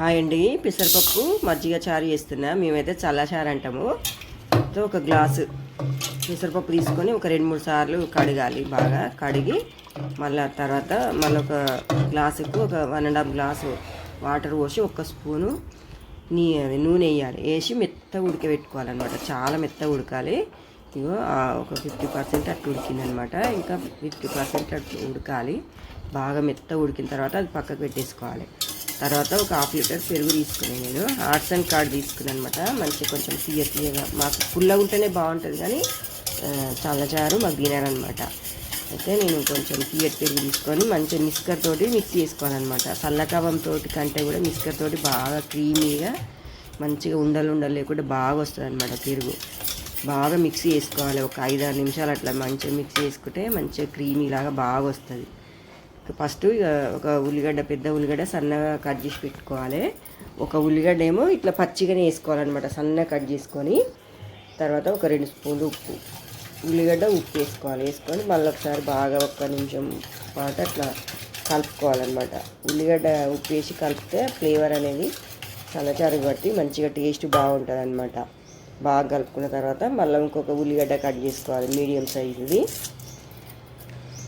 Hi అండి పెసరపప్పు మజ్జిగ చారు చేస్తున్నా. మేమైతే చల్లచారు అంటాము. సో ఒక గ్లాసు పెసరపప్పు తీసుకొని ఒక రెండు మూడు సార్లు కడగాలి బాగా. కడిగి మళ్ళీ తర్వాత మళ్ళీ ఒక గ్లాసుకు ఒక one and half glass water పోసి ఒక స్పూను నీ నూనె వేయాలి. వేసి మెత్త ఉడకబెట్టుకోవాలన్నమాట. చాలా మెత్త ఉడకాలి. ఇగో ఒక ఫిఫ్టీ పర్సెంట్ అట్లా ఉడికిందనమాట ఇంకా ఫిఫ్టీ పర్సెంట్ అట్లా ఉడకాలి. బాగా మెత్త ఉడికిన తర్వాత అది పక్కకు పెట్టేసుకోవాలి. తర్వాత ఒక హాఫ్ లీటర్ పెరుగు తీసుకున్నాను నేను. ఆర్ట్స్ అండ్ కార్డ్ తీసుకున్నాను అనమాట మంచిగా కొంచెం తీయ తీయగా మాకు పుల్లగా ఉంటేనే బాగుంటుంది కానీ చల్లచారు మాకు తినారనమాట అయితే నేను కొంచెం తీయటి పెరుగు తీసుకొని మంచిగా మిస్కర్ తోటి మిక్స్ చేసుకోవాలన్నమాట. చల్లకవంతో తోటి కంటే కూడా మిస్కర్ తోటి బాగా క్రీమీగా మంచిగా ఉండలు ఉండలు లేకుండా బాగా వస్తుంది అనమాట పెరుగు. బాగా మిక్స్ చేసుకోవాలి. ఒక ఐదు ఆరు నిమిషాలు అట్లా మంచిగా మిక్స్ చేసుకుంటే మంచిగా క్రీమీ లాగా బాగా వస్తుంది. ఫస్ట్ ఇక ఒక ఉల్లిగడ్డ పెద్ద ఉల్లిగడ్డ సన్నగా కట్ చేసి పెట్టుకోవాలి. ఒక ఉల్లిగడ్డ ఏమో ఇట్లా పచ్చిగానే వేసుకోవాలన్నమాట సన్నగా కట్ చేసుకొని. తర్వాత ఒక రెండు స్పూన్లు ఉప్పు. ఉల్లిగడ్డ ఉప్పు వేసుకోవాలి. వేసుకొని మళ్ళీ ఒకసారి బాగా ఒక్క నిమిషం పాటు అట్లా కలుపుకోవాలన్నమాట. ఉల్లిగడ్డ ఉప్పు వేసి కలిపితే ఫ్లేవర్ అనేది చల్లచారు బట్టి మంచిగా టేస్ట్ బాగుంటుంది అనమాట బాగా కలుపుకున్న తర్వాత మళ్ళీ ఇంకొక ఉల్లిగడ్డ కట్ చేసుకోవాలి మీడియం సైజుది.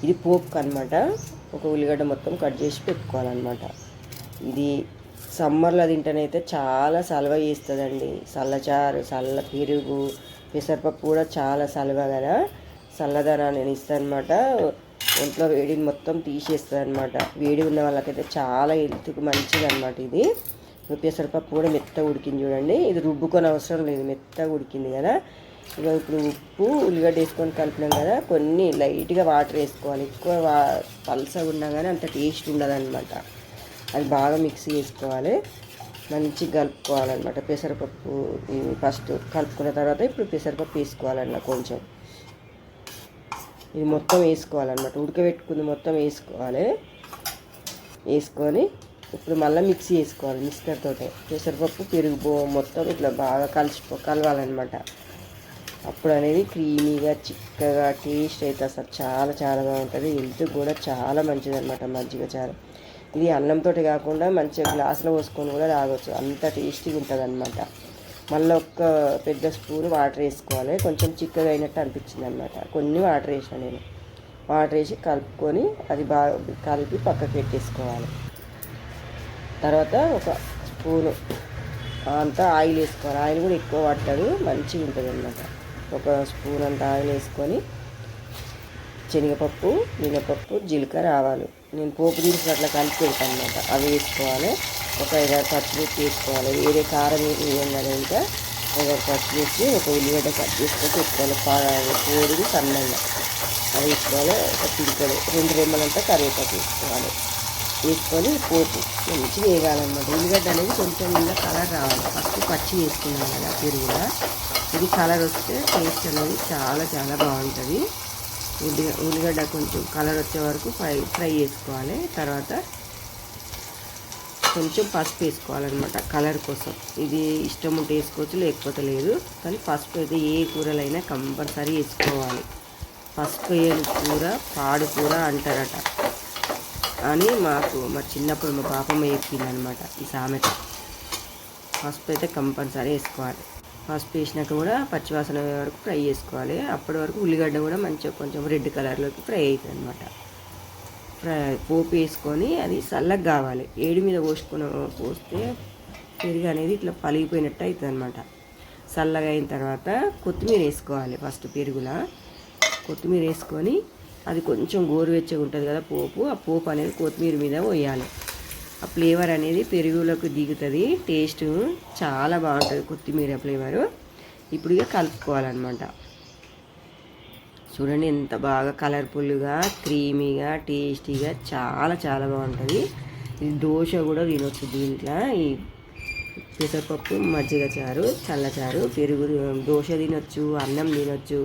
ఇది పోపుకి అనమాట ఒక ఉల్లిగడ్డ మొత్తం కట్ చేసి పెట్టుకోవాలన్నమాట. ఇది సమ్మర్లో తింటేనైతే చాలా సలవ చేస్తుందండి. సల్లచారు చల్ల పెరుగు పెసరపప్పు కూడా చాలా సలవ కదా చల్లదనాన్ని ఇస్తుంది అనమాట ఒంట్లో వేడిని మొత్తం తీసేస్తుంది అనమాట వేడి ఉన్న వాళ్ళకైతే చాలా హెల్త్కి మంచిది అనమాట ఇది పెసరపప్పు కూడా మెత్తగా ఉడికింది చూడండి. ఇది రుబ్బుకొని అవసరం లేదు. మెత్తగా ఉడికింది కదా ఇక ఇప్పుడు ఉప్పు ఉల్లిగడ్డ వేసుకొని కలిపినాం కదా కొన్ని లైట్గా వాటర్ వేసుకోవాలి. ఎక్కువ వా పల్సగా ఉన్నా కానీ అంత టేస్ట్ ఉండదు అనమాట అది బాగా మిక్స్ చేసుకోవాలి. మంచిగా కలుపుకోవాలన్నమాట. పెసరపప్పు ఫస్ట్ కలుపుకున్న తర్వాత ఇప్పుడు పెసరపప్పు వేసుకోవాలన్న కొంచెం. ఇది మొత్తం వేసుకోవాలన్నమాట. ఉడకబెట్టుకుంది మొత్తం వేసుకోవాలి. వేసుకొని ఇప్పుడు మళ్ళీ మిక్సీ వేసుకోవాలి మిక్సర్ తోటే. పెసరపప్పు పెరుగు మొత్తం ఇట్లా బాగా కలిసిపో కలవాలన్నమాట. అప్పుడు అనేది క్రీమీగా చిక్కగా టేస్ట్ అయితే అసలు చాలా చాలా బాగుంటుంది హెల్త్ కూడా చాలా మంచిది అనమాట మజ్జిగ చారు ఇది అన్నంతో కాకుండా మంచిగా గ్లాసులో పోసుకొని కూడా తాగొచ్చు. అంత టేస్టీగా ఉంటుంది అనమాట మళ్ళీ ఒక్క పెద్ద స్పూన్ వాటర్ వేసుకోవాలి. కొంచెం చిక్కగా అయినట్టు అనిపించింది అనమాట కొన్ని వాటర్ వేసాను నేను. వాటర్ వేసి కలుపుకొని అది బాగా కలిపి పక్కకు పెట్టేసుకోవాలి. తర్వాత ఒక స్పూను అంతా ఆయిల్ వేసుకోవాలి. ఆయిల్ కూడా ఎక్కువ పట్టదు మంచిగా ఉంటుంది అన్నమాట ఒక స్పూన్ అంత ఆయిల్ వేసుకొని శనగపప్పు మినపప్పు జీలకర్ర ఆవాలు. నేను పోపు దినుసులు అట్లా కలిపి పెడతాను అనమాట అవి వేసుకోవాలి. ఒక ఐదారు పచ్చిమిర్చి వేసుకోవాలి. వేరే కారం ఏమి వేయం కదా ఇంకా. ఒక పచ్చిమిర్చి ఒక ఉల్లిగడ్డ కట్ చేసుకొని పెట్టుకోవాలి. కోడిని సన్నంగా. అది వేసుకోవాలి. ఒక పిడికడు రెండు రెమ్మలంతా కరివేపాకు వేసుకోవాలి. వేసుకొని పోపు మంచిగా వేయాలన్నమాట ఉల్లిగడ్డ అనేది కొంచెం ఇంకా కలర్ రావాలి. ఫస్ట్ పచ్చి వేసుకున్నాను కదా పెరుగులా ఇది కలర్ వస్తే టేస్ట్ అనేది చాలా చాలా బాగుంటుంది. ఉల్లి ఉల్లిగడ్డ కొంచెం కలర్ వచ్చే వరకు ఫ్రై ఫ్రై చేసుకోవాలి. తర్వాత కొంచెం పసుపు వేసుకోవాలన్నమాట కలర్ కోసం. ఇది ఇష్టం ఉంటే వేసుకోవచ్చు లేకపోతే లేదు. కానీ పసుపు అయితే ఏ కూరలైనా కంపల్సరీ వేసుకోవాలి. పసుపు వేయని కూర పాడు కూర అంటారట అని మాకు మా చిన్నప్పుడు మా పాపమ్మ చెప్పింది అనమాట ఈ సామెత. పసుపు అయితే కంపల్సరీ వేసుకోవాలి. పసుపు వేసినాక కూడా పచ్చివాసన అయ్యే వరకు ఫ్రై చేసుకోవాలి. అప్పటి వరకు ఉల్లిగడ్డ కూడా మంచిగా కొంచెం రెడ్ కలర్లోకి ఫ్రై అవుతుంది అనమాట ఫ్రై పోపు వేసుకొని అది చల్లగా కావాలి. ఏడి మీద పోసుకున్న పోస్తే పెరుగు అనేది ఇట్లా పలిగిపోయినట్టు అవుతుంది అనమాట చల్లగా అయిన తర్వాత కొత్తిమీర వేసుకోవాలి ఫస్ట్ పెరుగులా. కొత్తిమీర వేసుకొని అది కొంచెం గోరువెచ్చగా ఉంటుంది కదా పోపు ఆ పోపు అనేది కొత్తిమీర మీద పోయాలి. ఆ ఫ్లేవర్ అనేది పెరుగులోకి దిగుతుంది. టేస్ట్ చాలా బాగుంటుంది కొత్తిమీర ఫ్లేవరు. ఇప్పుడు ఇక కలుపుకోవాలన్నమాట. చూడండి ఎంత బాగా కలర్ఫుల్గా క్రీమీగా టేస్టీగా చాలా చాలా బాగుంటుంది. ఇది దోశ కూడా తినొచ్చు దీంట్లో. ఈ పెసరపప్పు మజ్జిగ చారు చల్లచారు పెరుగు దోశ తినొచ్చు అన్నం తినొచ్చు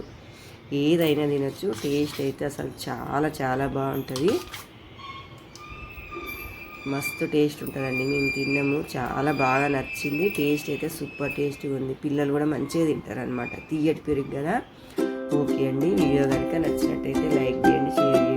ఏదైనా తినొచ్చు. టేస్ట్ అయితే అసలు చాలా చాలా బాగుంటుంది. మస్తు టేస్ట్ ఉంటుందండి. మేము తిన్నాము. చాలా బాగా నచ్చింది. టేస్ట్ అయితే సూపర్ టేస్ట్గా ఉంది. పిల్లలు కూడా మంచిగా తింటారు అనమాట తీయటి పెరుగు కదా. ఓకే అండి. వీడియో కనుక నచ్చినట్టయితే లైక్ చేయండి షేర్